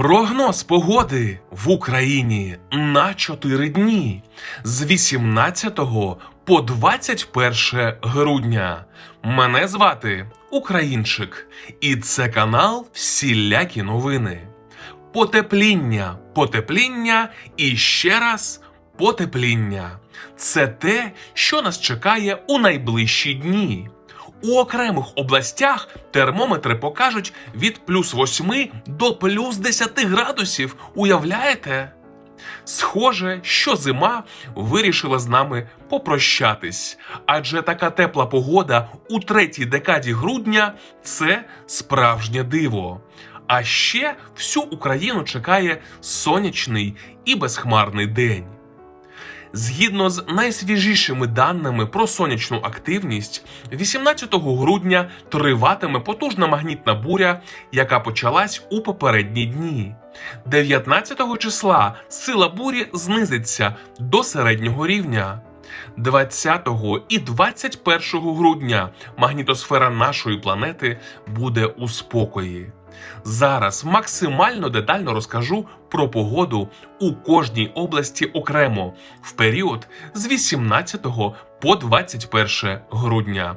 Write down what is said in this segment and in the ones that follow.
Прогноз погоди в Україні на 4 дні з 18 по 21 грудня. Мене звати Українчик, і це канал Всілякі новини. Потепління, потепління і ще раз потепління. Це те, що нас чекає у найближчі дні. У окремих областях термометри покажуть від плюс 8 до плюс 10 градусів. Уявляєте? Схоже, що зима вирішила з нами попрощатись, адже така тепла погода у третій декаді грудня це справжнє диво. А ще всю Україну чекає сонячний і безхмарний день. Згідно з найсвіжішими даними про сонячну активність, 18 грудня триватиме потужна магнітна буря, яка почалась у попередні дні. 19 числа сила бурі знизиться до середнього рівня. 20 і 21 грудня магнітосфера нашої планети буде у спокої. Зараз максимально детально розкажу про погоду у кожній області окремо в період з 18 по 21 грудня.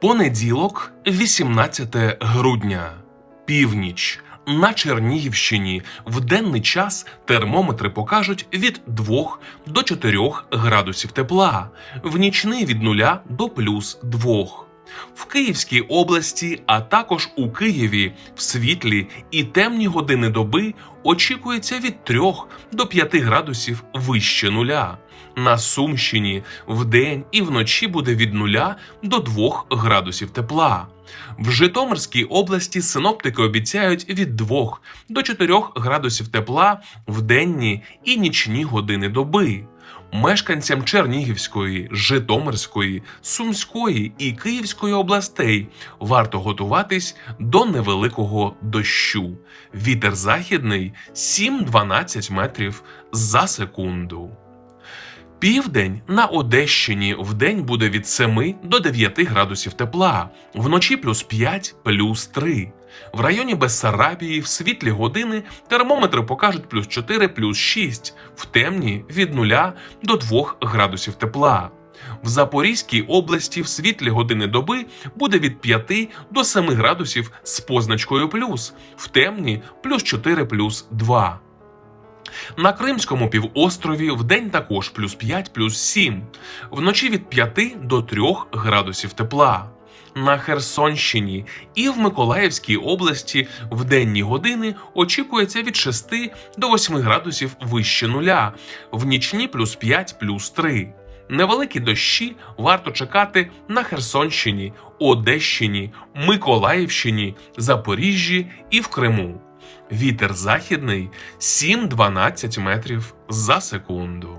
Понеділок, 18 грудня, північ. На Чернігівщині в денний час термометри покажуть від 2 до 4 градусів тепла, в нічний від 0 до плюс 2. В Київській області, а також у Києві в світлі і темні години доби очікується від 3 до 5 градусів вище нуля. На Сумщині вдень і вночі буде від 0 до 2 градусів тепла. В Житомирській області синоптики обіцяють від 2 до 4 градусів тепла в денні і нічні години доби. Мешканцям Чернігівської, Житомирської, Сумської і Київської областей варто готуватись до невеликого дощу. Вітер західний 7-12 метрів за секунду. Південь на Одещині вдень буде від 7 до 9 градусів тепла, вночі плюс 5, плюс 3. В районі Бессарабії в світлі години термометри покажуть плюс 4, плюс 6, в темні від 0 до 2 градусів тепла. В Запорізькій області в світлі години доби буде від 5 до 7 градусів з позначкою плюс, в темні плюс 4, плюс 2. На Кримському півострові вдень також плюс 5, плюс 7, вночі від 5 до 3 градусів тепла. На Херсонщині і в Миколаївській області в денні години очікується від 6 до 8 градусів вище нуля, в нічні плюс 5, плюс 3. Невеликі дощі варто чекати на Херсонщині, Одещині, Миколаївщині, Запоріжжі і в Криму. Вітер західний 7-12 метрів за секунду.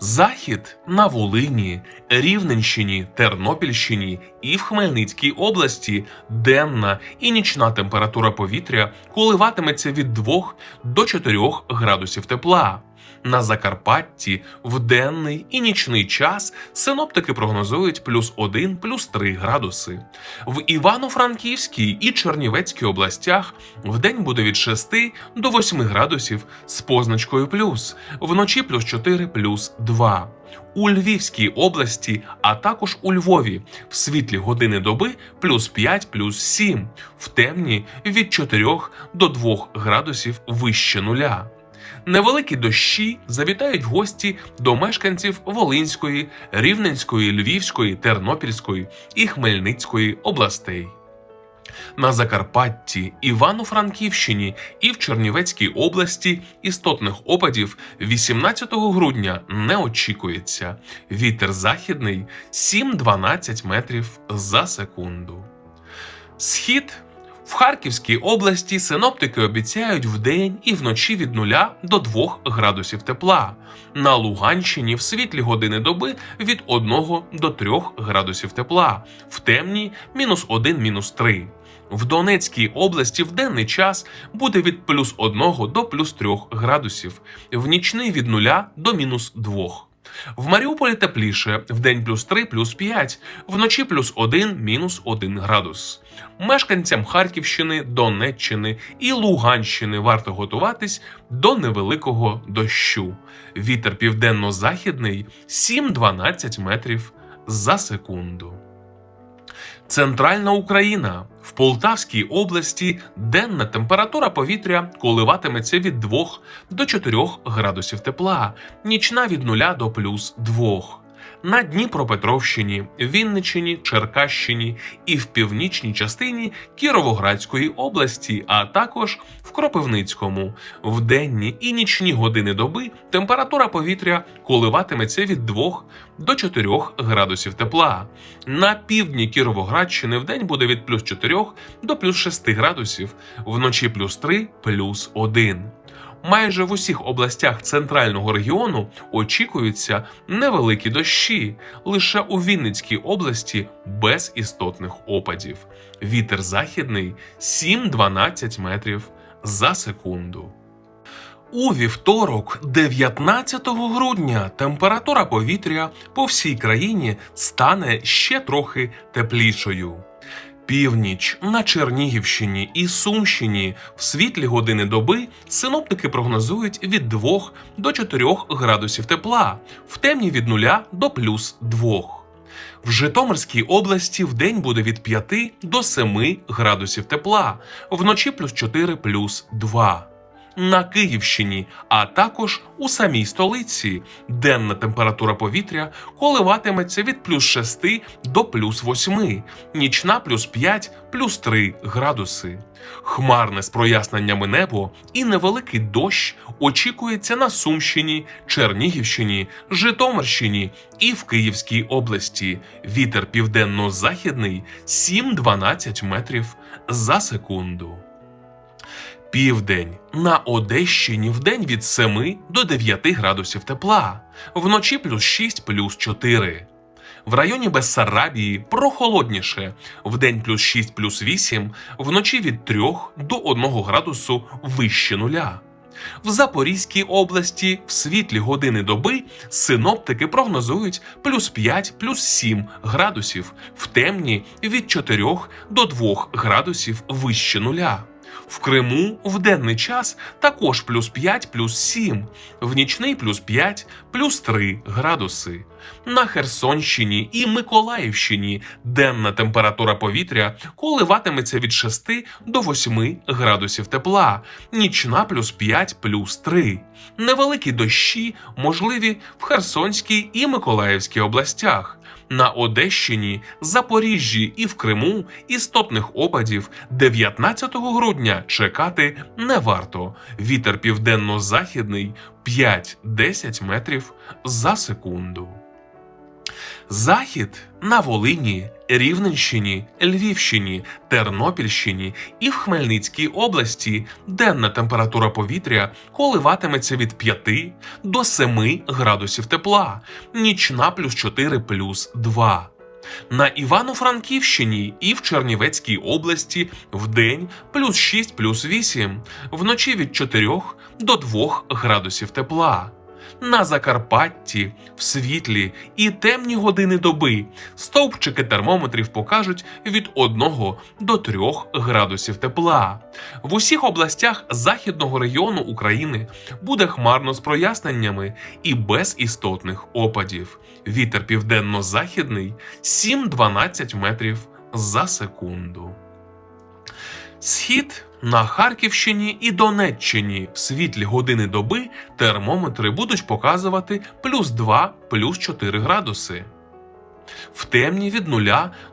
Захід на Волині, Рівненщині, Тернопільщині і в Хмельницькій області денна і нічна температура повітря коливатиметься від 2 до 4 градусів тепла. На Закарпатті в денний і нічний час синоптики прогнозують плюс 1, плюс 3 градуси. В Івано-Франківській і Чернівецькій областях вдень буде від 6 до 8 градусів з позначкою плюс, вночі плюс 4, плюс 2. У Львівській області, а також у Львові в світлі години доби плюс 5, плюс 7, в темні від 4 до 2 градусів вище нуля. Невеликі дощі завітають гості до мешканців Волинської, Рівненської, Львівської, Тернопільської і Хмельницької областей. На Закарпатті, Івано-Франківщині і в Чернівецькій області істотних опадів 18 грудня не очікується. Вітер західний 7-12 метрів за секунду. Схід в Харківській області синоптики обіцяють вдень і вночі від 0 до 2 градусів тепла. На Луганщині в світлі години доби від 1 до 3 градусів тепла, в темній мінус 1, мінус 3. В Донецькій області в денний час буде від плюс 1 до плюс 3 градусів, в нічний від 0 до мінус 2. В Маріуполі тепліше, вдень плюс 3, плюс 5, вночі плюс 1, мінус 1 градус. Мешканцям Харківщини, Донеччини і Луганщини варто готуватись до невеликого дощу. Вітер південно-західний 7-12 метрів за секунду. Центральна Україна в Полтавській області денна температура повітря коливатиметься від 2 до 4 градусів тепла, нічна від 0 до плюс 2. На Дніпропетровщині, Вінниччині, Черкащині і в північній частині Кіровоградської області, а також в Кропивницькому. В денні і нічні години доби температура повітря коливатиметься від 2 до 4 градусів тепла. На півдні Кіровоградщини в день буде від плюс 4 до плюс 6 градусів, вночі плюс 3, плюс 1. Майже в усіх областях центрального регіону очікуються невеликі дощі, лише у Вінницькій області без істотних опадів. Вітер західний 7-12 метрів за секунду. У вівторок, 19 грудня, температура повітря по всій країні стане ще трохи теплішою. Північ на Чернігівщині і Сумщині в світлі години доби синоптики прогнозують від 2 до 4 градусів тепла, в темні від 0 до плюс 2. В Житомирській області в день буде від 5 до 7 градусів тепла, вночі плюс 4 плюс 2 на Київщині, а також у самій столиці. Денна температура повітря коливатиметься від плюс 6 до плюс 8, нічна плюс 5, плюс 3 градуси. Хмарне з проясненнями небо і невеликий дощ очікується на Сумщині, Чернігівщині, Житомирщині і в Київській області. Вітер південно-західний 7-12 метрів за секунду. Південь на Одещині вдень від 7 до 9 градусів тепла, вночі плюс 6 плюс 4. В районі Бессарабії прохолодніше, вдень плюс 6 плюс 8, вночі від 3 до 1 градусу вище нуля. В Запорізькій області в світлі години доби синоптики прогнозують плюс 5 плюс 7 градусів, в темні від 4 до 2 градусів вище нуля. В Криму в денний час також плюс 5 плюс 7, в нічний плюс 5 плюс 3 градуси. На Херсонщині і Миколаївщині денна температура повітря коливатиметься від 6 до 8 градусів тепла, нічна плюс 5 плюс 3. Невеликі дощі можливі в Херсонській і Миколаївській областях. На Одещині, Запоріжжі і в Криму істотних опадів 19 грудня чекати не варто. Вітер південно-західний 5-10 метрів за секунду. Захід на Волині, Рівненщині, Львівщині, Тернопільщині і в Хмельницькій області денна температура повітря коливатиметься від 5 до 7 градусів тепла, нічна плюс 4 плюс 2. На Івано-Франківщині і в Чернівецькій області вдень плюс 6 плюс 8, вночі від 4 до 2 градусів тепла. На Закарпатті, в світлі і темні години доби стовпчики термометрів покажуть від 1 до 3 градусів тепла. В усіх областях західного регіону України буде хмарно з проясненнями і без істотних опадів. Вітер південно-західний 7-12 метрів за секунду. Схід на Харківщині і Донеччині в світлі години доби термометри будуть показувати плюс 2, плюс 4 градуси. В темні від 0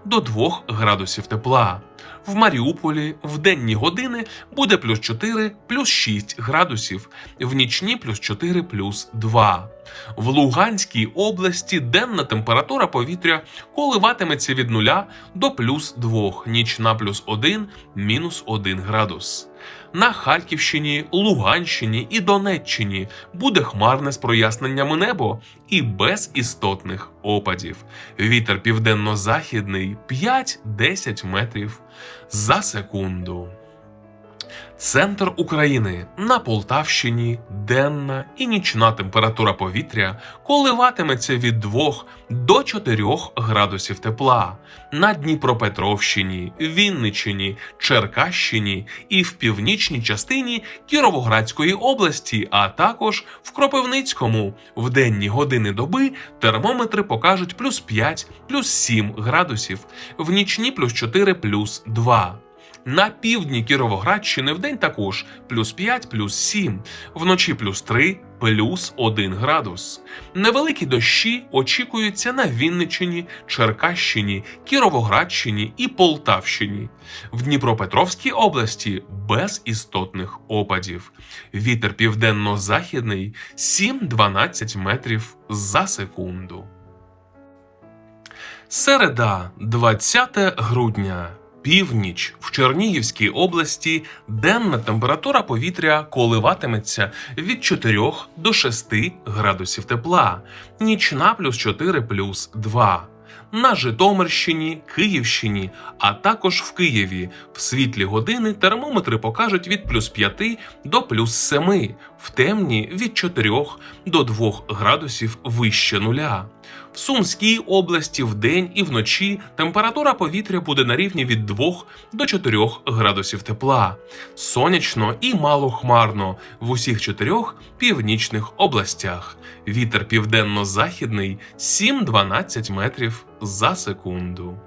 до 2 градусів тепла. В Маріуполі в денні години буде плюс 4 плюс 6 градусів, в нічні плюс 4 плюс 2. В Луганській області денна температура повітря коливатиметься від 0 до плюс 2, нічна плюс 1, мінус 1 градус. На Харківщині, Луганщині і Донеччині буде хмарне з проясненнями небо і без істотних опадів. Вітер південно-західний 5-10 метрів за секунду. Центр України на Полтавщині денна і нічна температура повітря коливатиметься від 2 до 4 градусів тепла. На Дніпропетровщині, Вінниччині, Черкащині і в північній частині Кіровоградської області, а також в Кропивницькому. В денні години доби термометри покажуть плюс 5, плюс 7 градусів, в нічні плюс 4, плюс 2. На півдні Кіровоградщини вдень також плюс 5, плюс 7, вночі плюс 3, плюс 1 градус. Невеликі дощі очікуються на Вінниччині, Черкащині, Кіровоградщині і Полтавщині. В Дніпропетровській області без істотних опадів. Вітер південно-західний 7-12 метрів за секунду. Середа, 20 грудня. Північ в Чернігівській області денна температура повітря коливатиметься від 4 до 6 градусів тепла, нічна плюс 4 плюс 2. На Житомирщині, Київщині, а також в Києві в світлі години термометри покажуть від плюс 5 до плюс 7, в темні від 4 до 2 градусів вище нуля. В Сумській області вдень і вночі температура повітря буде на рівні від 2 до 4 градусів тепла. Сонячно і малохмарно в усіх чотирьох північних областях. Вітер південно-західний 7-12 метрів за секунду.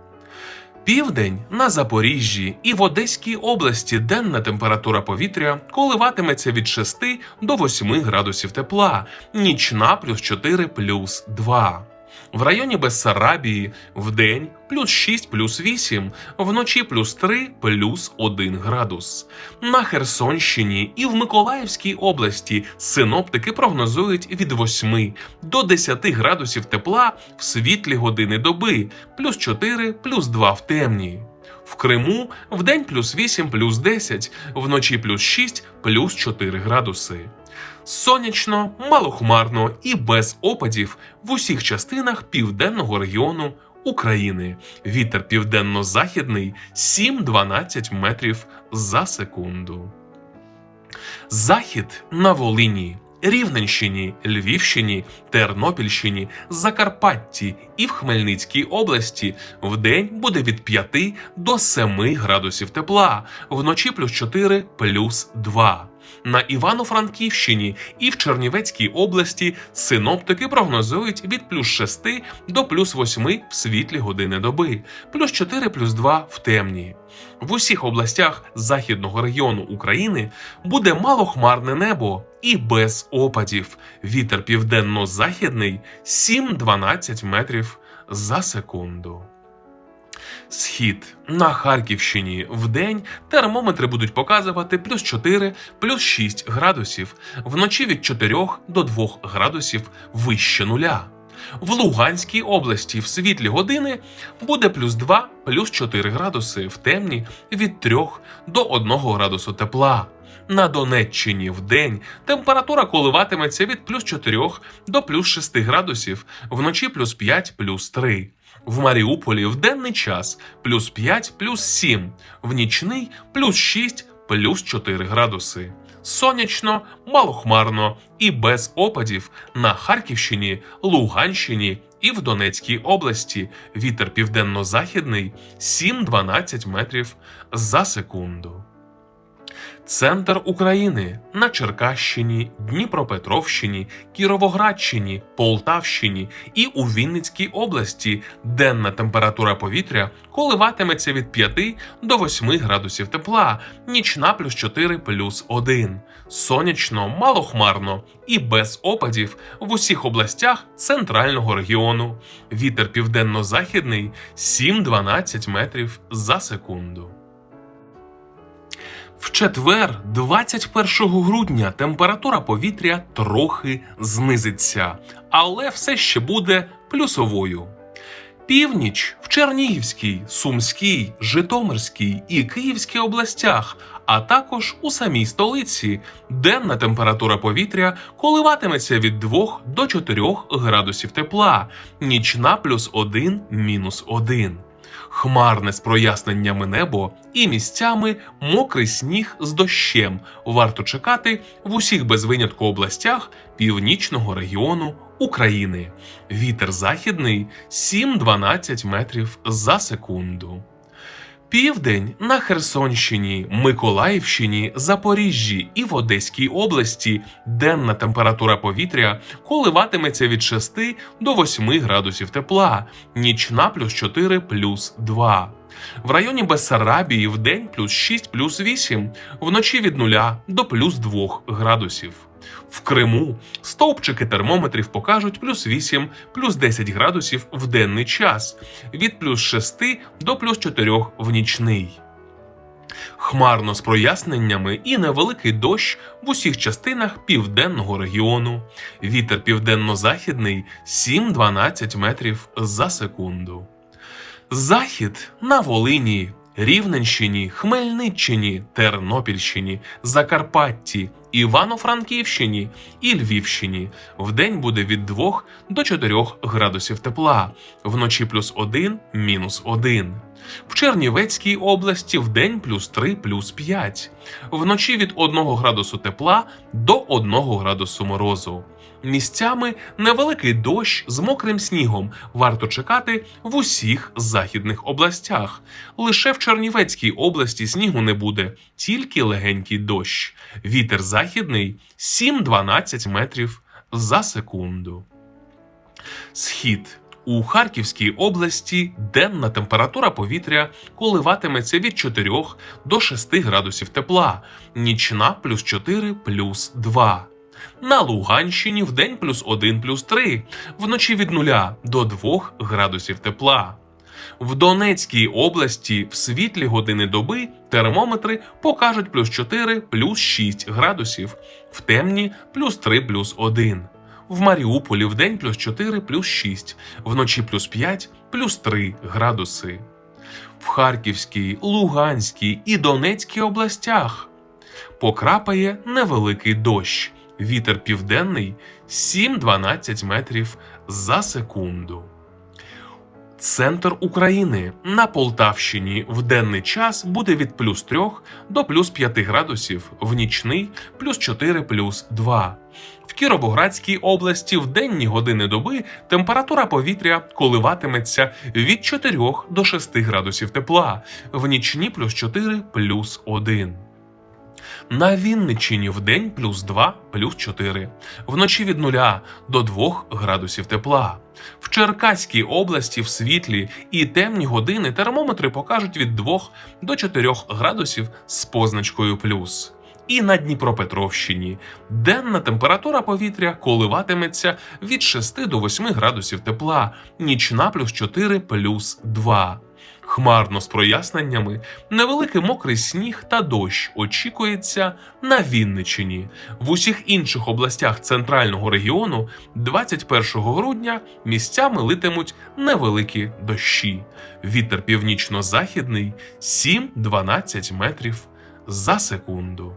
Південь на Запоріжжі і в Одеській області денна температура повітря коливатиметься від 6 до 8 градусів тепла, нічна плюс 4 плюс 2. В районі Бессарабії вдень плюс 6 плюс 8, вночі плюс 3 плюс 1 градус. На Херсонщині і в Миколаївській області синоптики прогнозують від 8 до 10 градусів тепла в світлі години доби, плюс 4 плюс 2 в темні. В Криму вдень плюс 8 плюс 10, вночі плюс 6 плюс 4 градуси. Сонячно, малохмарно і без опадів в усіх частинах південного регіону України. Вітер південно-західний 7-12 метрів за секунду. Захід на Волині. Рівненщині, Львівщині, Тернопільщині, Закарпатті і в Хмельницькій області вдень буде від 5 до 7 градусів тепла, вночі плюс 4 плюс 2. На Івано-Франківщині і в Чернівецькій області синоптики прогнозують від плюс 6 до плюс 8 в світлі години доби, плюс 4 плюс 2 в темні. В усіх областях західного регіону України буде малохмарне небо і без опадів. Вітер південно-західний 7-12 метрів за секунду. Схід на Харківщині в день термометри будуть показувати плюс 4, плюс 6 градусів, вночі від 4 до 2 градусів вище нуля. В Луганській області в світлі години буде плюс 2, плюс 4 градуси, в темні від 3 до 1 градусу тепла. На Донеччині в день температура коливатиметься від плюс 4 до плюс 6 градусів, вночі плюс 5, плюс 3. В Маріуполі в денний час плюс 5, плюс 7, в нічний плюс 6, плюс 4 градуси. Сонячно, малохмарно і без опадів на Харківщині, Луганщині і в Донецькій області. Вітер південно-західний 7-12 метрів за секунду. Центр України на Черкащині, Дніпропетровщині, Кіровоградщині, Полтавщині і у Вінницькій області денна температура повітря коливатиметься від 5 до 8 градусів тепла, нічна плюс 4 плюс 1. Сонячно, малохмарно і без опадів в усіх областях центрального регіону. Вітер південно-західний 7-12 метрів за секунду. В четвер, 21 грудня, температура повітря трохи знизиться, але все ще буде плюсовою. Північ в Чернігівській, Сумській, Житомирській і Київській областях, а також у самій столиці, денна температура повітря коливатиметься від 2 до 4 градусів тепла, нічна плюс 1 мінус 1. Хмарне з проясненнями небо і місцями мокрий сніг з дощем варто чекати в усіх без винятку областях північного регіону України. Вітер західний 7-12 метрів за секунду. Південь на Херсонщині, Миколаївщині, Запоріжжі і в Одеській області денна температура повітря коливатиметься від 6 до 8 градусів тепла, нічна плюс 4 плюс 2. В районі Бессарабії в день плюс 6 плюс 8, вночі від 0 до плюс 2 градусів. В Криму стовпчики термометрів покажуть плюс 8, плюс 10 градусів в денний час, від плюс 6 до плюс 4 в нічний. Хмарно з проясненнями і невеликий дощ в усіх частинах південного регіону. Вітер південно-західний 7-12 метрів за секунду. Захід на Волині, Рівненщині, Хмельниччині, Тернопільщині, Закарпатті, Івано-Франківщині і Львівщині. Вдень буде від 2 до 4 градусів тепла, вночі плюс 1, мінус 1. В Чернівецькій області вдень плюс 3, плюс 5. Вночі від 1 градусу тепла до 1 градусу морозу. Місцями невеликий дощ з мокрим снігом варто чекати в усіх західних областях. Лише в Чернівецькій області снігу не буде, тільки легенький дощ. Вітер західний 7-12 метрів за секунду. Схід у Харківській області денна температура повітря коливатиметься від 4 до 6 градусів тепла, нічна плюс 4 плюс 2. На Луганщині вдень плюс 1 плюс 3, вночі від 0 до 2 градусів тепла. В Донецькій області в світлі години доби термометри покажуть плюс 4 плюс 6 градусів, в темні плюс 3 плюс 1. В Маріуполі вдень плюс 4 плюс 6, вночі плюс 5 плюс 3 градуси. В Харківській, Луганській і Донецькій областях покрапає невеликий дощ. Вітер південний 7-12 метрів за секунду. Центр України на Полтавщині в денний час буде від плюс 3 до плюс 5 градусів, в нічний плюс 4 плюс 2. В Кіровоградській області в денні години доби температура повітря коливатиметься від 4 до 6 градусів тепла, в нічні плюс 4 плюс 1. На Вінниччині в день плюс 2, плюс 4, вночі від 0 до 2 градусів тепла. В Черкаській області в світлі і темні години термометри покажуть від 2 до 4 градусів з позначкою плюс. І на Дніпропетровщині денна температура повітря коливатиметься від 6 до 8 градусів тепла, нічна плюс 4 плюс 2. Хмарно з проясненнями, невеликий мокрий сніг та дощ очікується на Вінничині. В усіх інших областях центрального регіону 21 грудня місцями литимуть невеликі дощі. Вітер північно-західний 7-12 метрів за секунду.